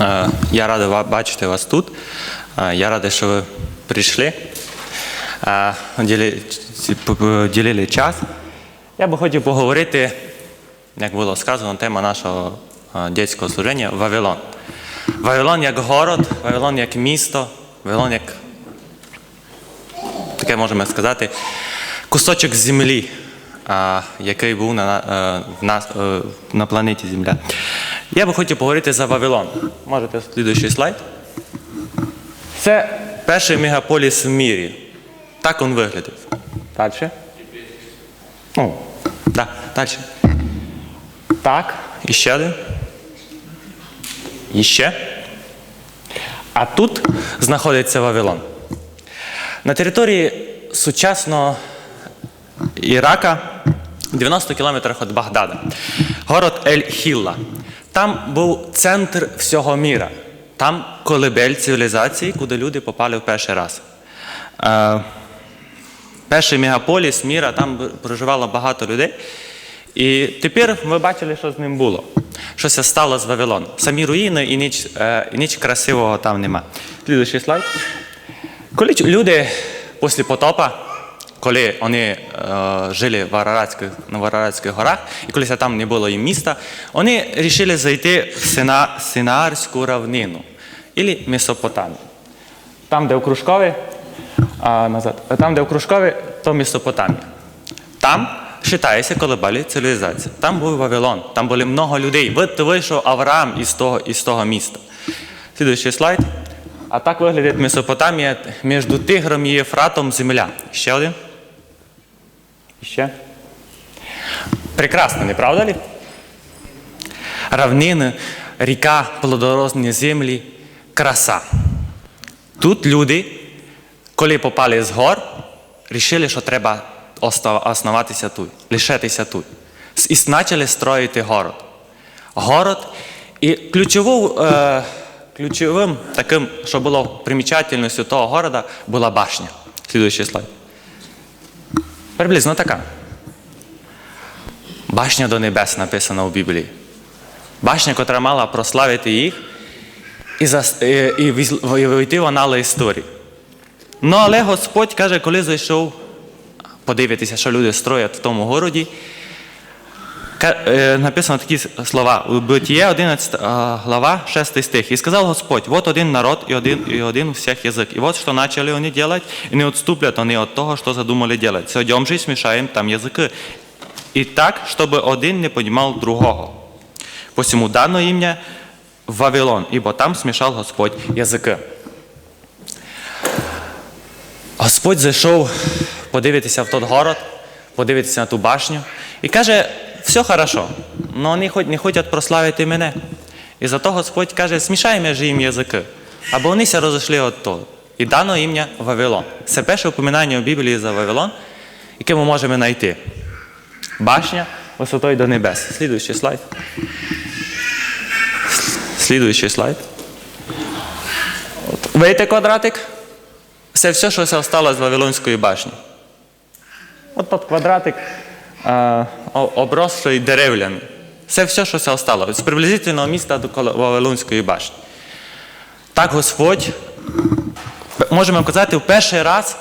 Е, Я радий бачити вас тут. Е, Я радий, що ви прийшли, е, ділили час. Я би хотів поговорити, як було сказано, тема нашого е, дітського служення Вавилон. Вавилон як город, Вавилон як місто, Вавилон як таке можемо сказати, кусочок землі, який був на, е, в нас, е, на планеті Земля. Я би хотів поговорити за Вавилон. Можете слідуючий слайд. Це перший мегаполіс в мірі. Так він виглядав. Далі. Ну, да, далі. Так, і ще один. І ще. А тут знаходиться Вавилон. На території сучасного Ірака, 90 кілометрах від Багдада, город Ель-Хілла. Там був центр всього міра. Там колибель цивілізації, куди люди попали в перший раз. Е, перший мегаполіс міра, там проживало багато людей. І тепер ви бачили, що з ним було. Щось стало з Вавилоном. Самі руїни і ніч, е, і ніч красивого там нема. Слідуючий слайд. Коли люди після потопа, коли вони е, жили в Араратських, на Араратських горах, і коли там не було їм міста, вони вирішили зайти в Сина, Синаарську равнину, або Месопотамію. Там, де в Кружкові, а, назад, там, де в Кружкові, то Месопотамія. Там вважається колебалі цивілізація. Там був Вавилон, там були много людей. От вийшов Авраам із того, із того міста. Слідуючий слайд. А так виглядає Месопотамія між Тигром і Єфратом земля. Ще один. Ще. Прекрасно, не правда ли? Равнини, ріка, плодородні землі, краса. Тут люди, коли попали з гор, вирішили, що треба основатися тут, лишитися тут. І почали строїти город. Город і ключову, е, ключовим таким, що було примічательністю того города, була башня. Слідуючий слайд. Приблизно така. Башня до небес написана у Біблії. Башня, котра мала прославити їх і, зас- і, вийти в анали історії. Ну, але Господь каже, коли зайшов подивитися, що люди строять в тому городі, написано такі слова. У Битіє 11 е, глава, 6 стих. І сказав Господь, вот один народ і один, і один у всіх язик. І вот що начали вони делать, і не відступлять вони від того, що задумали делать. Сойдем же смішаємо там язики. І так, щоб один не понімав другого. Посему дано ім'я Вавилон, ібо там смішав Господь язики. Господь зайшов подивитися в той город, подивитися на ту башню і каже, все хорошо, але вони хоч- не хочуть прославити мене. І зато Господь каже, смішай між їм язики, або вони ся розійшли від того. І дано ім'я Вавилон. Це перше упоминання у Біблії за Вавилон, яке ми можемо знайти. Башня висотою до небес. Слідуючий слайд. Слідуючий слайд. От. Видите квадратик? Це все, що стало з Вавилонської башні. От тут квадратик е, о- обросший деревлями. Це все, що це стало. З приблизительного міста до Вавилонської башні. Так Господь, можемо казати, в перший раз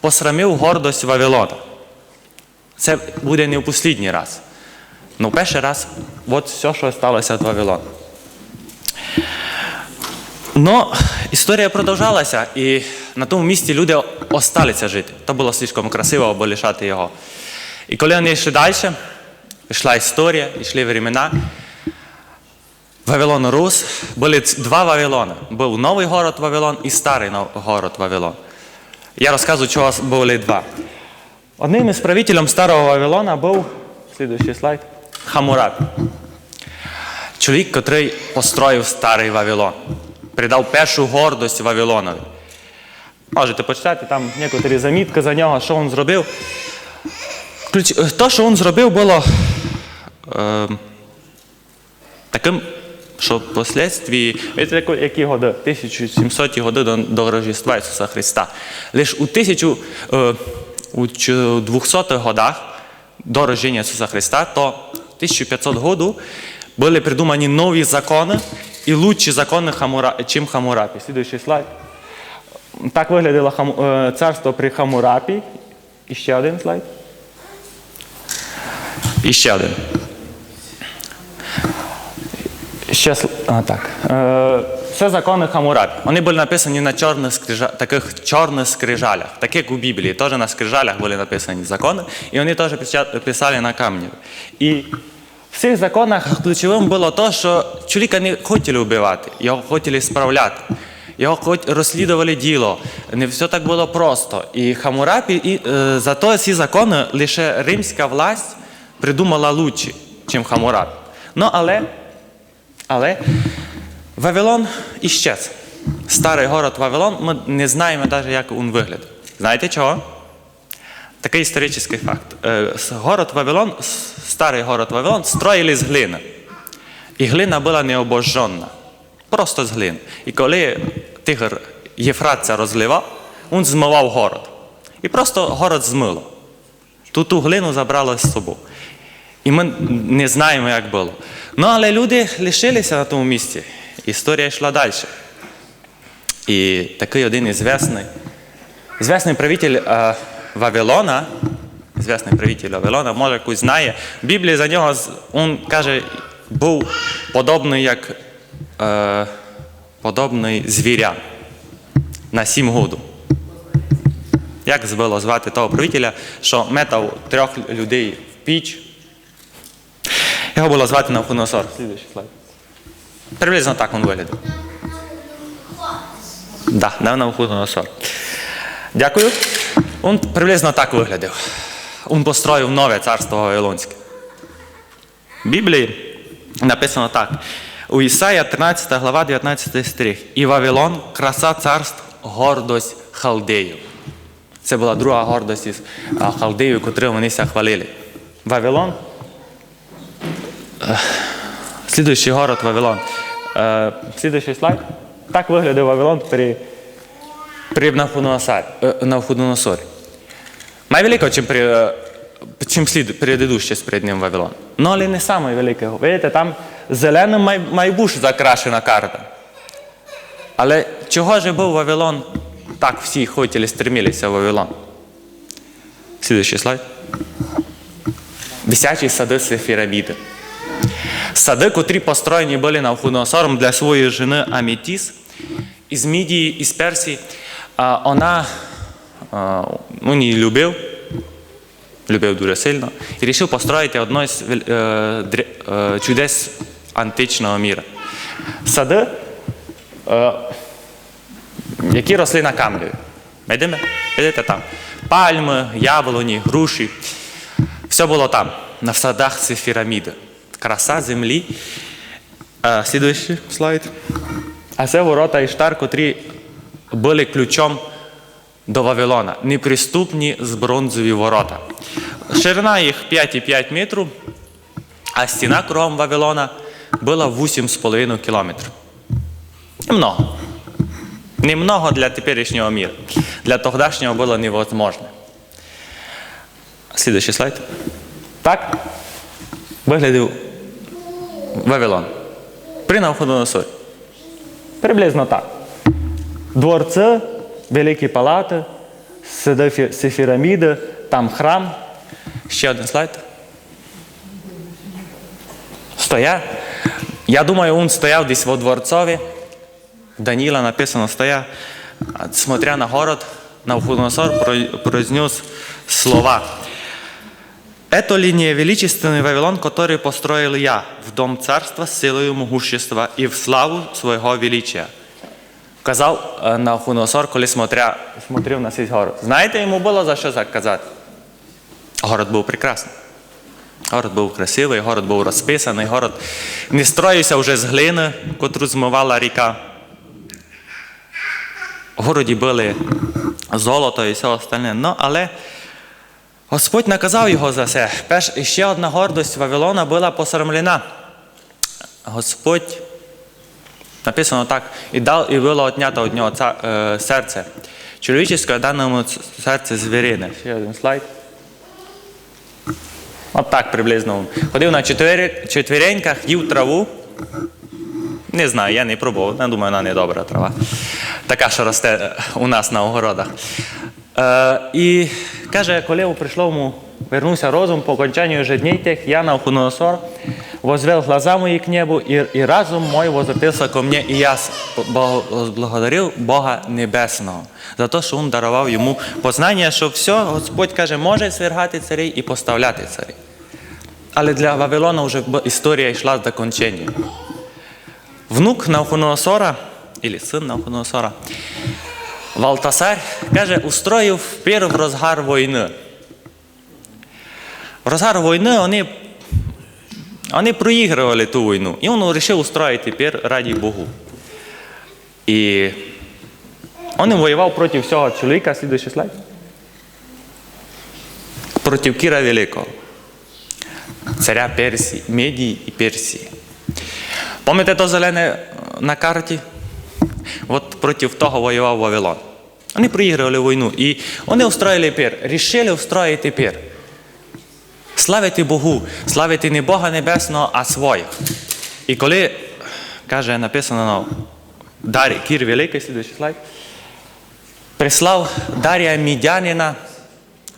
посрамив гордость Вавилона. Це буде не в послідній раз. Ну, перший раз, от все, що сталося від Вавилона. Ну, історія продовжалася, і на тому місці люди осталися жити. То було слишком красиво, аби лишати його. І коли вони йшли далі, йшла історія, йшли времена. Вавилон рус, були два Вавилони. Був новий город Вавилон і старий город Вавилон. Я розказую, чого були два. Одним із правителем старого Вавилона був, слідуючий слайд, Хамурабі. Чоловік, котрий построїв старий Вавилон, придав першу гордость Вавилонові. Можете почитати там некоторі замітки за нього, що він зробив. То, що він зробив, було е, таким, що впоследствии, які годи? 1700 годи до, до Рождества Ісуса Христа. Лише у, 1000, е, у чу- 200-х годах до рождения Ісуса Христа, то 1500 году були придумані нові закони, і лучші закони, чим Хамурапі. Слідуючий слайд. Так виглядало е, царство при Хамурапі. І ще один слайд. І ще один. Ще а, так. Е, це закони Хамурапі. Вони були написані на чорних скрижа... таких чорних скрижалях, так як у Біблії. Теж на скрижалях були написані закони, і вони теж писали на камні. І в цих законах ключовим було те, що чоловіка не хотіли вбивати, його хотіли справляти. Його хоч розслідували діло. Не все так було просто. І Хамурапі, і е, зато ці закони лише римська власть придумала лучші, ніж Хамурапі. Ну, але але Вавилон іщез. Старий город Вавилон, ми не знаємо навіть, як він виглядав. Знаєте чого? Такий історичний факт. Е, Город Вавилон, старий город Вавилон, строїли з глини. І глина була необожжена. Просто з глини. І коли тигр Єфрат це розливав, він змивав город. І просто город змило. Ту ту глину забрало з собою. І ми не знаємо, як було. Ну, але люди лишилися на тому місці. Історія йшла далі. І такий один ізвісний, ізвісний правитель е, Вавилона, ізвісний правитель Вавилона, може якось знає, в Біблії за нього він каже, був подобний як е, подобний звіря на сім году. Як було звати того правителя, що метав трьох людей в піч, його було звати слайд. Приблизно так він виглядав. Да, да, Навхуносор. Дякую. Він приблизно так виглядав. Він построїв нове царство Вавилонське. В Біблії написано так. У Ісая 13 глава 19 стих. І Вавилон краса царств, гордость халдеїв. Це була друга гордость із халдеїв, котрим вони хвалили. Вавилон Слідуючий город Вавилон. Е, слідуючий слайд. Так виглядав Вавилон при, при Навходоносорі. Е. Найвеликого, чим, при, е, чим слід предыдущий перед ним Вавилон. Ну, але не самий великий. Видите, там зеленим май, майбуш закрашена карта. Але чого ж був Вавилон? Так всі хотіли, стремилися в Вавилон. Слідуючий слайд. Висячі сади Сефіраміди. Сади, котрі построєні були Навходоносором для своєї жени Амітіс із Мідії, із Персії. А, Вона а, він її любив, любив дуже сильно, і вирішив построїти одне з е, е, чудес античного міра. Сади, е, які росли на камені. Видимо? Видите там? Пальми, яблуні, груші. Все було там, на садах Сефіраміди. Краса землі. Слідуючий слайд. А це ворота Іштар, котрі були ключом до Вавилона. Неприступні з бронзові ворота. Ширина їх 5,5 метрів, а стіна кругом Вавилона була 8,5 кілометрів. Немного. Немного для теперішнього міра. Для тогдашнього було невозможно. Слідуючий слайд. Так виглядав Вавилон. При Навходоносорі. Приблизно так. Дворці, великі палати, Сефіраміди, там храм. Ще один слайд. Стоя. Я думаю, він стояв десь во дворцові. Даніла написано стоя, смотря на город, Навходоносор про- произнес слова. Это ли не величественный Вавилон, который построил я в дом царства с силою могущества и в славу своего величия? Казав е, Навходоносор, коли смотря, смотрів на цей город. Знаєте, йому було за що казати? Город був прекрасний. Город був красивий, город був розписаний, город не строївся вже з глини, котру змивала ріка. В городі були золото і все остальне. Ну, але Господь наказав його за це. Перш ще одна гордость Вавилона була посоромлена. Господь написано так, і дав, і було отнято від нього ца- е, серце. Чоловічеське даному серце звірине. Ще один слайд. От так приблизно. Ходив на чотири, четвіреньках, їв траву. Не знаю, я не пробував. Я думаю, вона не добра трава. Така, що росте у нас на огородах. Е, і каже, коли прийшло йому, вернувся розум по окончанию же дней я на Ухуносор возвел глаза мои к небу, и, и разум мой возвратился ко мне, и я благодарив Бога Небесного за те, що Він дарував йому познання, що все, Господь каже, може свергати царей і поставляти царей. Але для Вавилона вже історія йшла до кончення. Внук Навхоносора, или син Навхоносора, Валтасар, каже, устроїв пір в розгар війни. В розгар війни вони, вони проігрували ту війну. І він вирішив устроїти пір раді Богу. І він воював проти всього чоловіка, слідуючий слайд. Проти Кіра Великого, царя Персії, Медії і Персії. Пам'ятаєте то зелене на карті? От проти того воював Вавилон. Вони проігрували війну. І вони устроїли пір. Рішили устроїти пір. Славити Богу, славити не Бога Небесного, а своїх. І коли, каже, написано на Дарі, Кір Великий, слідуючий слайд, прислав Дарія Мідянина,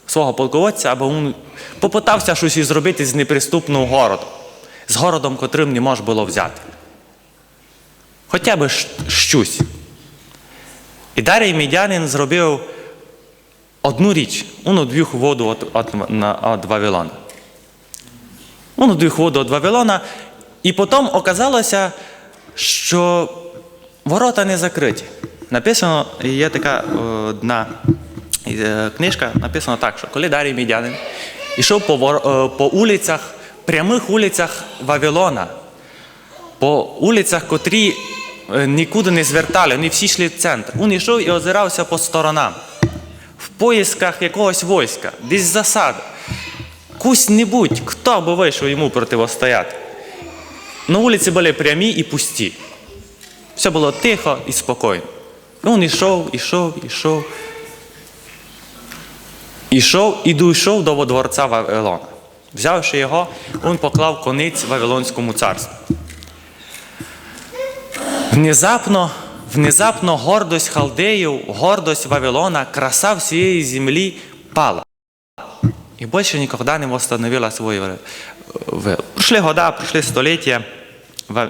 свого полководця, або він попитався щось зробити з неприступного городу, з городом, котрим не можна було взяти. Хоча б щось. І Дарій Мідянин зробив одну річ. Він одвів воду від, від, на- від Вавилона. Він одвів воду від Вавилона, і потім оказалося, що ворота не закриті. Написано, є така е, одна е, книжка, написано так, що коли Дарій Мідянин йшов по, е, по улицях, прямих улицях Вавилона, по улицях, котрі нікуди не звертали, вони всі йшли в центр. Він йшов і озирався по сторонам, в поїсках якогось війська, десь засада. Кусь-небудь, хто би вийшов йому противостояти. На вулиці були прямі і пусті. Все було тихо і спокійно. Він йшов, ішов, ішов. Ішов і дійшов до дворця Вавилона. Взявши його, він поклав конець Вавилонському царству. Внезапно, внезапно гордость халдеїв, гордость Вавилона, краса всієї землі пала. І більше ніколи не восстановила свої. вре- Пройшли года, пройшли століття,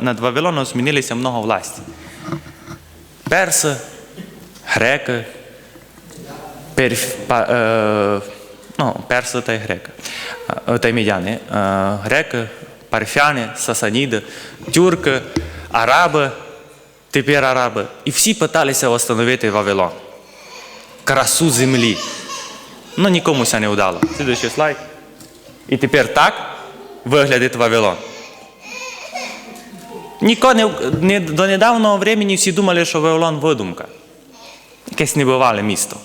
над Вавилоном змінилися много власті. Перси, греки, перф, па, е, ну, перси та й греки, е, та й мідяни, е, греки, парфяни, сасаніди, тюрки, араби, тепер араби. І всі питалися встановити Вавилон. Красу землі. Ну нікому це не вдало. Слідуючий слайд. І тепер так виглядить Вавилон. Ніко не, не, до недавнього времени всі думали, що Вавилон видумка. Якесь небивале місто.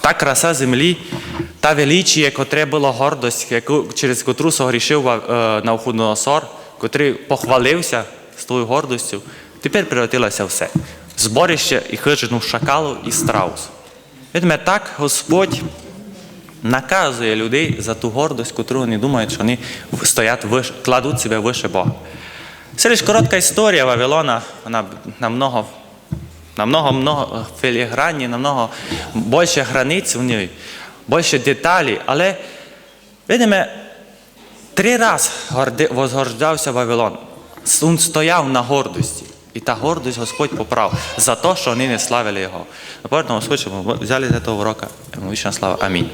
Та краса землі, та величіє, котре було гордость, яку, через котру согрішив е, Навуходоносор, котрий похвалився з тою гордостю, тепер превратилося все. Зборище і хижину шакалу і страусу. Видимо, так Господь наказує людей за ту гордость, котру вони думають, що вони стоять вище, кладуть себе вище Бога. Це лише коротка історія Вавилона, вона намного, намного, много філігранні, намного більше границь в ній, більше деталей, але видимо, три рази возгождався Вавилон. Він стояв на гордості. І та гордость Господь поправ за те, що вони не славили його. Напевно, Господь, хочемо взяли з цього урока. Вічна слава. Амінь.